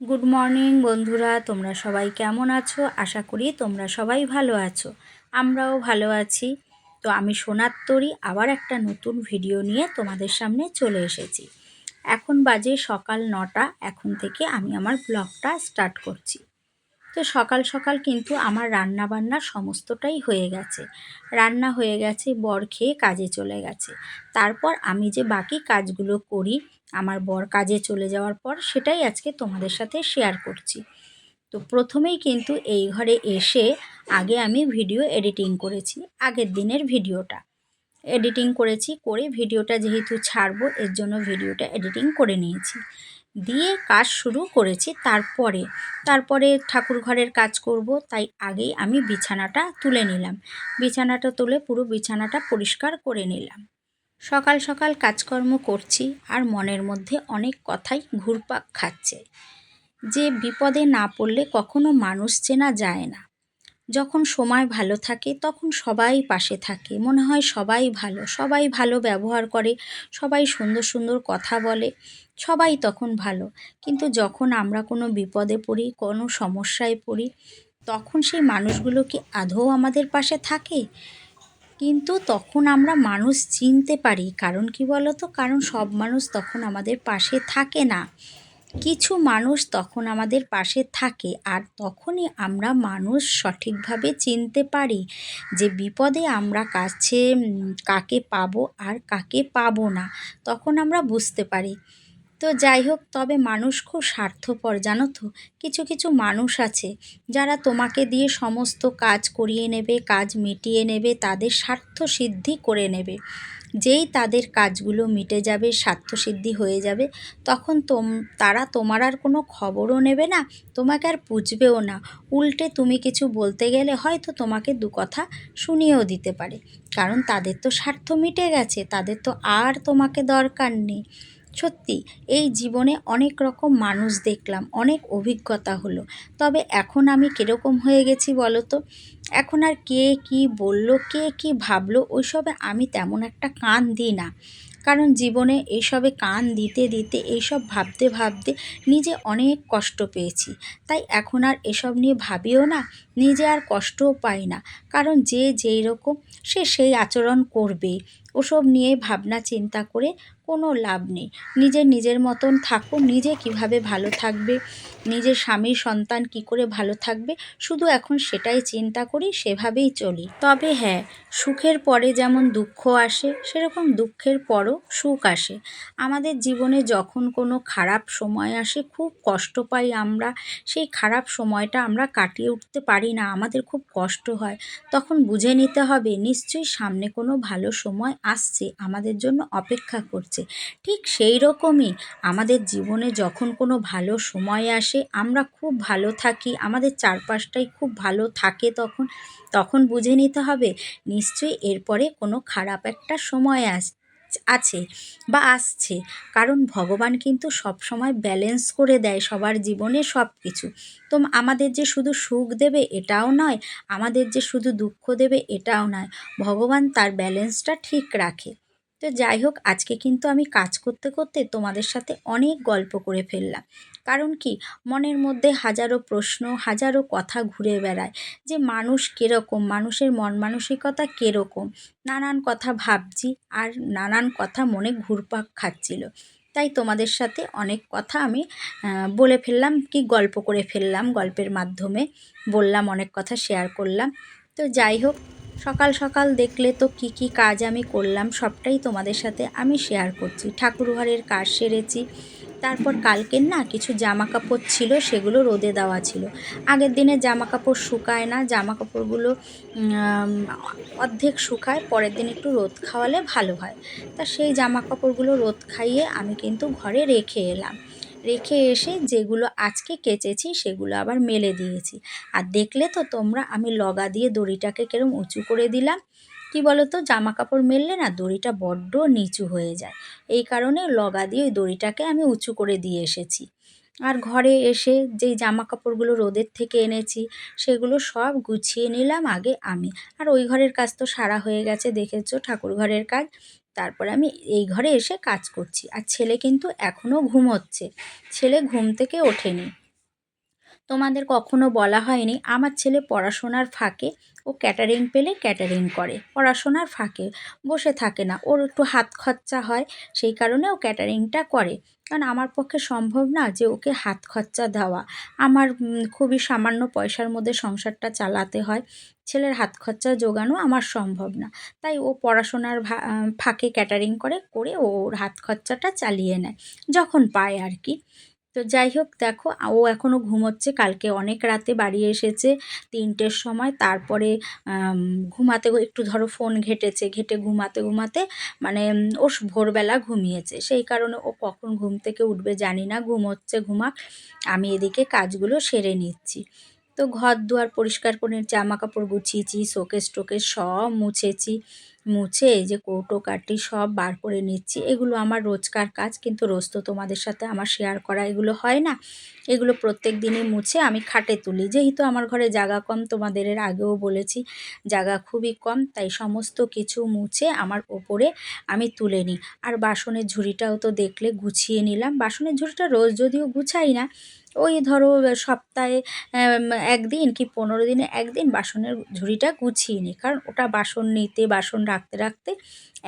Good morning বন্ধুরা। তোমরা সবাই কেমন আছো? আশা করি তোমরা সবাই ভালো আছো। আমরাও ভালো আছি। তো আমি সোনার তরি আবার একটা নতুন ভিডিও নিয়ে তোমাদের সামনে চলে এসেছি। এখন বাজে সকাল নটা। এখন থেকে আমি আমার ব্লগটা স্টার্ট করছি। তো সকাল সকাল কিন্তু আমার রান্না বান্না সমস্তটাই হয়ে গেছে। রান্না হয়ে গেছে, বর খেয়ে কাজে চলে গেছে। তারপর আমি যে বাকি কাজগুলো করি আমার বর কাজে চলে যাওয়ার পর সেটাই আজকে তোমাদের সাথে শেয়ার করছি। তো প্রথমেই কিন্তু এই ঘরে এসে আগে আমি ভিডিও এডিটিং করেছি, আগের দিনের ভিডিওটা। এডিটিং করেছি, করে ভিডিওটা যেহেতু ছাড়বো, এর জন্য ভিডিওটা এডিটিং করে নিয়েছি। দিয়ে কাজ শুরু করেছি তারপরে তারপরে ঠাকুর ঘরের কাজ করব, তাই আগেই আমি বিছানাটা তুলে নিলাম। বিছানাটা তুলে পুরো বিছানাটা পরিষ্কার করে নিলাম। সকাল সকাল কাজকর্ম করছি আর মনের মধ্যে অনেক কথাই ঘুরপাক খাচ্ছে। যে বিপদে না পড়লে কখনো মানুষ চেনা যায় না। যখন সময় ভালো থাকে তখন সবাই পাশে থাকে। মনে হয় সবাই ভালো সবাই ভালো ব্যবহার করে, সবাই সুন্দর সুন্দর কথা বলে, সবাই তখন ভালো। কিন্তু যখন আমরা কোনো বিপদে পড়ি, কোনো সমস্যায় পড়ি, তখন সেই মানুষগুলো কি আদৌ আমাদের পাশে থাকে? কিন্তু তখন আমরা মানুষ চিনতে পারি, কারণ কি বলো তো কারণ সব মানুষ তখন আমাদের পাশে থাকে না। কিছু মানুষ তখন আমাদের পাশে থাকে, আর তখনই আমরা মানুষ সঠিকভাবে চিনতে পারি যে বিপদে আমরা কাছে কাকে পাবো আর কাকে পাবো না। তখন আমরা বুঝতে পারি। তো যাই হোক, তবে মানুষ খুব স্বার্থপর, জানো তো? কিছু কিছু মানুষ আছে যারা তোমাকে দিয়ে সমস্ত কাজ করিয়ে নেবে, কাজ মিটিয়ে নেবে, তাদের স্বার্থ সিদ্ধি করে নেবে। যেই তাদের কাজগুলো মিটে যাবে স্বার্থসিদ্ধি হয়ে যাবে, তখন তোম, তারা তোমার আর কোনো খবরও নেবে না, তোমাকে আর পুছবেও না। উল্টে তুমি কিছু বলতে গেলে হয়তো তোমাকে দু কথা শুনিয়েও দিতে পারে। কারণ তাদের তো স্বার্থ মিটে গেছে, তাদের তো আর তোমাকে দরকার নেই। সত্যি, এই জীবনে অনেক রকম মানুষ দেখলাম, অনেক অভিজ্ঞতা হলো। তবে এখন আমি কীরকম হয়ে গেছি বলো তো? এখন আর কে কি বলল, কে কি ভাবলো, ওইসবে আমি তেমন একটা কান দিই না। কারণ জীবনে এইসবে কান দিতে দিতে এইসব ভাবতে ভাবতে নিজে অনেক কষ্ট পেয়েছি। তাই এখন আর এসব নিয়ে ভাবিও না, নিজে আর কষ্টও পাই না। কারণ যে যেই রকম, সে সেই আচরণ করবে ওসব নিয়ে ভাবনা চিন্তা করে কোনো লাভ নেই। নিজের নিজের মতন থাকো, নিজে কীভাবে ভালো থাকবে, নিজের স্বামী সন্তান কি করে ভালো থাকবে, শুধু এখন সেটাই চিন্তা করি, সেভাবেই চলি। তবে হ্যাঁ সুখের পরে যেমন দুঃখ আসে, সেরকম দুঃখের পরও সুখ আসে। আমাদের জীবনে যখন কোনো খারাপ সময় আসে, খুব কষ্ট পাই আমরা, সেই খারাপ সময়টা আমরা কাটিয়ে উঠতে পারি না, আমাদের খুব কষ্ট হয়। তখন বুঝে নিতে হবে, নিশ্চয়ই সামনে কোনো ভালো সময় আসছে, আমাদের জন্য অপেক্ষা করছে। ঠিক সেই রকমই আমাদের জীবনে যখন কোনো ভালো সময় আসে, আমরা খুব ভালো থাকি, আমাদের চারপাশটাই খুব ভালো থাকে তখন তখন বুঝে নিতে হবে, নিশ্চয়ই এরপরে কোনো খারাপ একটা সময় আস আছে বা আসছে। কারণ ভগবান কিন্তু সব সময় ব্যালেন্স করে দেয় সবার জীবনে সব কিছু তো আমাদের যে শুধু সুখ দেবে এটাও নয়, আমাদের যে শুধু দুঃখ দেবে এটাও নয়। ভগবান তার ব্যালেন্সটা ঠিক রাখে। তো যাই হোক, আজকে কিন্তু আমি কাজ করতে করতে তোমাদের সাথে অনেক গল্প করে ফেললাম। কারণ কি? মনের মধ্যে হাজারো প্রশ্ন, হাজারো কথা ঘুরে বেড়ায় যে মানুষ কীরকম, মানুষের মন মানসিকতা কীরকম? নানান কথা ভাবছি আর নানান কথা মনে ঘুরপাক খাচ্ছিল। তাই তোমাদের সাথে অনেক কথা আমি বলে ফেললাম কি গল্প করে ফেললাম গল্পের মাধ্যমে। বললাম, অনেক কথা শেয়ার করলাম। তো যাই হোক সকাল সকাল দেখলে তো কি কি কাজ আমি করলাম, সবটাই তোমাদের সাথে আমি শেয়ার করছি। ঠাকুরঘরের কাজ সেরেছি, তারপর কালকের না কিছু জামা কাপড় ছিল, সেগুলো রোদে দেওয়া ছিল। আগের দিনে জামা কাপড় শুকায় না জামা কাপড়গুলো অর্ধেক শুকায়, পরের দিন একটু রোদ খাওয়ালে ভালো হয়। তা সেই জামা কাপড়গুলো রোদ খাইয়ে আমি কিন্তু ঘরে রেখে এলাম। রেখে এসে যেগুলো আজকে কেচেছি সেগুলো আবার মেলে দিয়েছি। আর দেখলে তো তোমরা, আমি লগা দিয়ে দড়িটাকে কেরম উঁচু করে দিলাম। কি বলো তো জামা কাপড় মেললে না দড়িটা বড্ড নিচু হয়ে যায়। এই কারণে লগা দিয়ে ওই দড়িটাকে আমি উঁচু করে দিয়ে এসেছি। আর ঘরে এসে যেই জামা কাপড়গুলো রোদের থেকে এনেছি, সেগুলো সব গুছিয়ে নিলাম আগে আমি। আর ওই ঘরের কাজ তো সারা হয়ে গেছে, দেখেছ ঠাকুর ঘরের কাজ। তারপরে আমি এই ঘরে এসে কাজ করছি। আর ছেলে কিন্তু এখনও ঘুমোচ্ছে। ছেলে ঘুম থেকে ওঠেনি। তোমাদের কখনো বলা হয়নি, আমার ছেলে পড়াশোনার ফাঁকে, ও ক্যাটারিং পেলে ক্যাটারিং করে। পড়াশোনার ফাঁকে বসে থাকে না, ওর একটু হাত খরচা হয়, সেই কারণে ও ক্যাটারিংটা করে। কারণ আমার পক্ষে সম্ভব না যে ওকে হাত খরচা দেওয়া। আমার খুবই সামান্য পয়সার মধ্যে সংসারটা চালাতে হয়, ছেলের হাত খরচা জোগানো আমার সম্ভব না। তাই ও পড়াশোনার ফাঁকে ক্যাটারিং করে করে ওর হাত খরচাটা চালিয়ে নেয়, যখন পায় আর কি। তো যাই হোক, দেখো ও এখনও ঘুমোচ্ছে। কালকে অনেক রাতে বাড়ি এসেছে তিনটের সময়। তারপরে ঘুমাতে একটু ধরো ফোন ঘেটেছে, ঘেটে ঘুমাতে ঘুমাতে মানে ও ভোরবেলা ঘুমিয়েছে। সেই কারণে ও কখন ঘুম থেকে উঠবে জানি না, ঘুমোচ্ছে, ঘুমাক। আমি এদিকে কাজগুলো সেরে নিচ্ছি। তো ঘর দুয়ার পরিষ্কার করে জামা কাপড় গুছিয়েছি, শোকেস টোকেস সব মুছেছি। মুছে এই যে কৌটো কাটি সব বার করে নিচ্ছি। এগুলো আমার রোজকার কাজ, কিন্তু রোজ তো তোমাদের সাথে আমার শেয়ার করা এগুলো হয় না। এগুলো প্রত্যেক দিনই মুছে আমি খাটে তুলি। যেহেতু আমার ঘরে জায়গা কম, তোমাদের এর আগেও বলেছি জায়গা খুবই কম, তাই সমস্ত কিছু মুছে আমার ওপরে আমি তুলে নিই। আর বাসনের ঝুড়িটাও তো দেখলে গুছিয়ে নিলাম। বাসনের ঝুড়িটা রোজ যদিও গুছাই না, ওই ধরো সপ্তাহে একদিন কি পনেরো দিনে একদিন বাসনের ঝুড়িটা গুছিয়ে নিই। কারণ ওটা বাসন নিতে, বাসন রাখতে রাখতে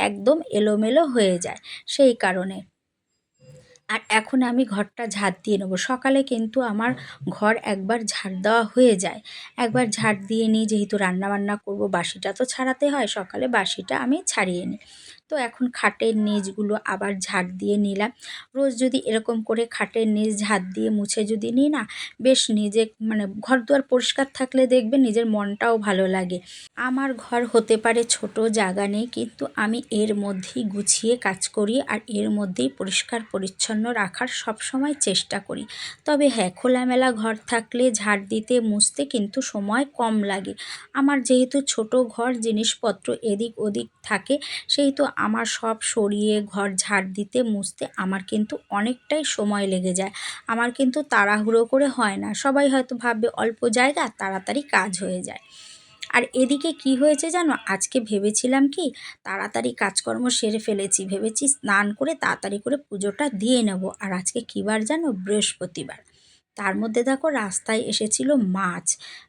একদম এলোমেলো হয়ে যায় সেই কারণে। আর এখন আমি ঘরটা ঝাড় দিয়ে নেব। সকালে কিন্তু আমার ঘর একবার ঝাড় দেওয়া হয়ে যায়। একবার ঝাড় দিয়ে নিই, যেহেতু রান্না বান্না করব, বাসিটা তো ছাড়াতে হয়, সকালে বাসিটা আমি ছাড়িয়ে নিই। তো এখন খাটের নিচগুলো আবার ঝাড় দিয়ে নিলাম। রোজ যদি এরকম করে খাটের নিচ ঝাড় দিয়ে মুছে যদি নিই না, বেশ নিজে মানে ঘর দুয়ার পরিষ্কার থাকলে দেখবে নিজের মনটাও ভালো লাগে। আমার ঘর হতে পারে ছোট, জায়গা নেই, কিন্তু আমি এর মধ্যেই গুছিয়ে কাজ করি আর এর মধ্যেই পরিষ্কার, পরিচ্ছন্ন রাখার সব সময় চেষ্টা করি। তবে হ্যাঁ খোলামেলা ঘর থাকলে ঝাড় দিতে, মুছতে কিন্তু সময় কম লাগে। আমার যেহেতু ছোট ঘর, জিনিসপত্র এদিক ওদিক থাকে, সেই তো আমার সব সরিয়ে ঘর ঝাড় দিতে মুছতে আমার কিন্তু অনেকটাই সময় লেগে যায়। আমার কিন্তু তাড়াহুড়ো করে হয় না। সবাই হয়তো ভাববে অল্প জায়গা, তাড়াতাড়ি কাজ হয়ে যায়। আর এদিকে কি হয়েছে জানো? আজকে ভেবেছিলাম কি, তাড়াতাড়ি কাজকর্ম সেরে ফেলেছি। ভেবেছি স্নান করে তাড়াতাড়ি করে পুজোটা দিয়ে নেব। আর আজকে কী বার জানো? বৃহস্পতিবার। তার মধ্যে দেখো রাস্তায় এসেছিল মাছ।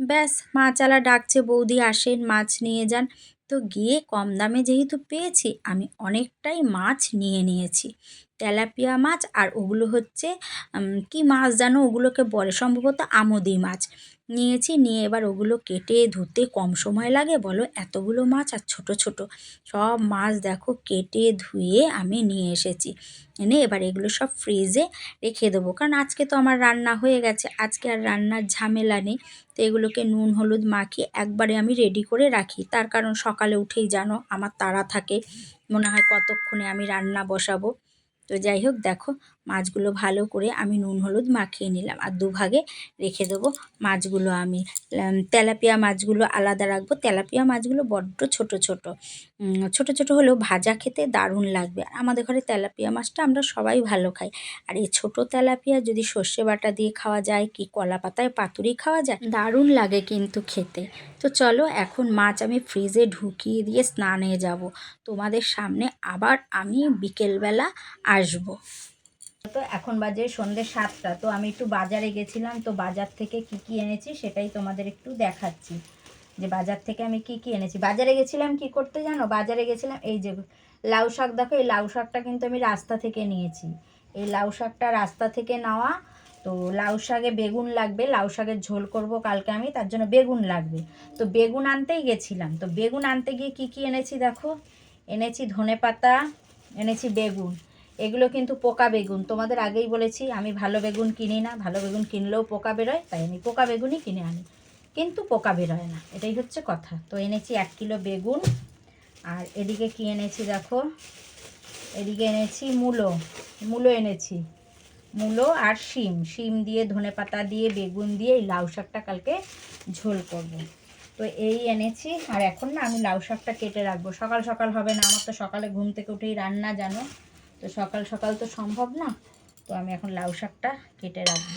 ব্যাস মাছওয়ালা ডাকছে, বৌদি আসেন, মাছ নিয়ে যান। তো গিয়ে কম দামে যেহেতু পেয়েছি আমি অনেকটাই মাছ নিয়ে নিয়েছি। তেলাপিয়া মাছ আর ওগুলো হচ্ছে কি মাছ জানো? ওগুলোকে বলে সম্ভবত আমোদি মাছ। নিয়েছি, নিয়ে এবার ওগুলো কেটে ধুতে কম সময় লাগে, বলো এতগুলো মাছ আর ছোট ছোট। সব মাছ দেখো কেটে ধুয়ে আমি নিয়ে এসেছি। এনে এবার এগুলো সব ফ্রিজে রেখে দেবো। কারণ আজকে তো আমার রান্না হয়ে গেছে, আজকে আর রান্নার ঝামেলা নেই। তো এগুলোকে নুন, হলুদ মাখিয়ে একবারে আমি রেডি করে রাখি। তার কারণ সকালে উঠেই জানো আমার তাড়া থাকে, মনে হয় কতক্ষণে আমি রান্না বসাবো। তো যাই হোক দেখো মাছগুলো ভালো করে আমি নুন, হলুদ মাখিয়ে নিলাম। আর দুভাগে রেখে দেবো মাছগুলো আমি। তেলাপিয়া মাছগুলো আলাদা রাখব। তেলাপিয়া মাছগুলো বড্ড ছোট ছোট। ছোট ছোট হলেও ভাজা খেতে দারুণ লাগবে। আমাদের ঘরে তেলাপিয়া মাছটা আমরা সবাই ভালো খাই। আর এই ছোট তেলাপিয়া যদি সর্ষে বাটা দিয়ে খাওয়া যায় কি কলা পাতায় পাতুরি খাওয়া যায়, দারুণ লাগে কিন্তু খেতে। তো চলো এখন মাছ আমি ফ্রিজে ঢুকিয়ে দিয়ে স্নানে যাব। তোমাদের সামনে আবার আমি বিকেলবেলা আসব। তো এখন বাজে সন্ধ্যে সাতটা, তো আমি একটু বাজারে গেছিলাম, তো বাজার থেকে কি কি এনেছি সেটাই তোমাদের একটু দেখাচ্ছি। যে বাজার থেকে আমি কি কি এনেছি। বাজারে গেছিলাম কি করতে জানো? বাজারে গেছিলাম, এই যে লাউ শাক দেখো, এই লাউ শাকটা কিন্তু আমি রাস্তা থেকে নিয়েছি। এই লাউ শাকটা রাস্তা থেকে নেওয়া, তো লাউ শাকে বেগুন লাগবে, লাউ শাকের ঝোল করব কালকে আমি, তার জন্য বেগুন লাগবে। তো বেগুন আনতেই গেছিলাম, তো বেগুন আনতে গিয়ে কি কি এনেছি দেখো? এনেছি ধনে পাতা এনেছি বেগুন। এগুলো কিন্তু পোকা বেগুন। তোমাদের আগেই বলেছি, আমি ভালো বেগুন কিনি না। ভালো বেগুন কিনলেও পোকা বেরোয়, তাই আমি পোকা বেগুনই কিনে আনি। কিন্তু পোকা বেরোয় না, এটাই হচ্ছে কথা। তো এনেছি এক কিলো বেগুন, আর এদিকে কি এনেছি দেখো? এদিকে এনেছি মূলো মূলো এনেছি। মূলো আর শিম শিম দিয়ে, ধনে পাতা দিয়ে, বেগুন দিয়ে এই লাউ শাকটা কালকে ঝোল করব। তো এই এনেছি, আর এখন না আমি লাউ শাকটা কেটে রাখব। সকাল সকাল হবে না, আমার তো সকালে ঘুম থেকে উঠেই রান্না জানো। তো সকাল সকাল তো সম্ভব না, তো আমি এখন লাউ শাকটা কেটে রাখব।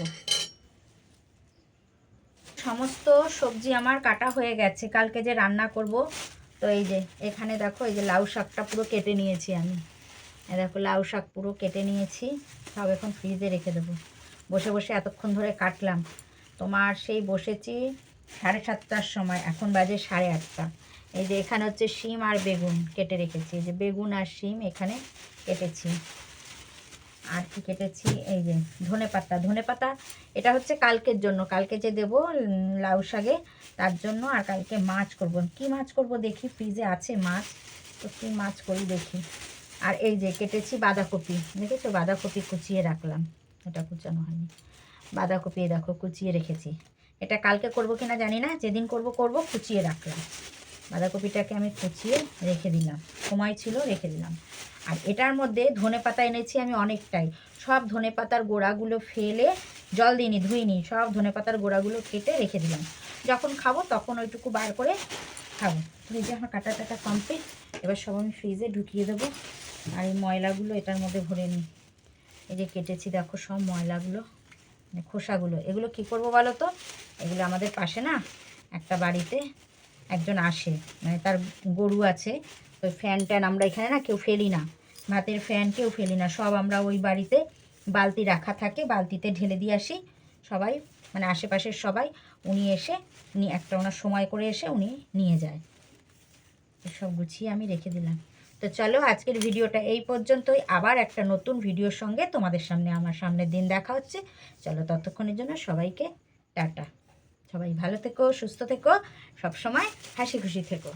সমস্ত সবজি আমার কাটা হয়ে গেছে, কালকে যে রান্না করব, তো এই যে এখানে দেখো, এই যে লাউ শাকটা পুরো কেটে নিয়েছি আমি। দেখো, লাউ শাক পুরো কেটে নিয়েছি, সব এখন ফ্রিজে রেখে দেবো। বসে বসে এতক্ষণ ধরে কাটলাম। তোমার সেই বসেছি সাড়ে সাতটার সময়, এখন বাজে সাড়ে আটটা। এই যে এখানে হচ্ছে শিম আর বেগুন কেটে রেখেছি। এই যে বেগুন আর শিম এখানে কেটেছি। আর কি কেটেছি? এই যে ধনে পাতা। ধনে পাতা, এটা হচ্ছে কালকের জন্য। কালকে যে দেবো লাউ শাকে, তার জন্য আর কালকে মাছ করব। কি মাছ করব দেখি? ফ্রিজে আছে মাছ, তো কী মাছ করি দেখি। আর এই যে কেটেছি বাঁধাকপি। দেখেছ? বাঁধাকপি কুচিয়ে রাখলাম। এটা কুচানো হয়নি। বাঁধাকপি দেখো, কুচিয়ে রেখেছি। এটা কালকে করব কিনা জানি না। যেদিন করব করব, কুচিয়ে রাখলাম। বাঁধাকপিটাকে আমি কুচিয়ে রেখে দিলাম। সময় ছিল, রেখে দিলাম। আর এটার মধ্যে ধনে পাতা এনেছি আমি অনেকটাই। সব ধনে পাতার গোড়াগুলো ফেলে জল দিইনি ধুইনি সব ধনে পাতার গোড়াগুলো কেটে রেখে দিলাম। যখন খাব তখন ওইটুকু বার করে খাব। ফ্রিজে আমার কাটা টাটা কমপ্লিট এবার সব আমি ফ্রিজে ঢুকিয়ে দেবো। আর এই ময়লাগুলো এটার মধ্যে ভরে নিই এই যে কেটেছি, দেখো সব ময়লাগুলো মানে খোসাগুলো। এগুলো কি করব বলো তো? এগুলো আমাদের পাশে না, একটা বাড়িতে একজন আসে মানে তার গরু আছে, তো ফ্যান ট্যান আমরা এখানে না কেউ ফেলি না। ভাতের ফ্যান কেউ ফেলি না, সব আমরা ওই বাড়িতে বালতি রাখা থাকে, বালতিতে ঢেলে দিয়ে আসি সবাই মানে আশেপাশের সবাই। উনি এসে, উনি একটা ওনার সময় করে এসে উনি নিয়ে যায়। সব গুছিয়ে আমি রেখে দিলাম। তো চলো আজকের ভিডিওটা এই পর্যন্তই, আবার একটা নতুন ভিডিওর সঙ্গে তোমাদের সামনে, আমার সামনের দিন দেখা হচ্ছে। চলো ততক্ষণের জন্য সবাইকে টাটা। সবাই ভালো থেকো সুস্থ থেকো সবসময় হাসি খুশি থেকো।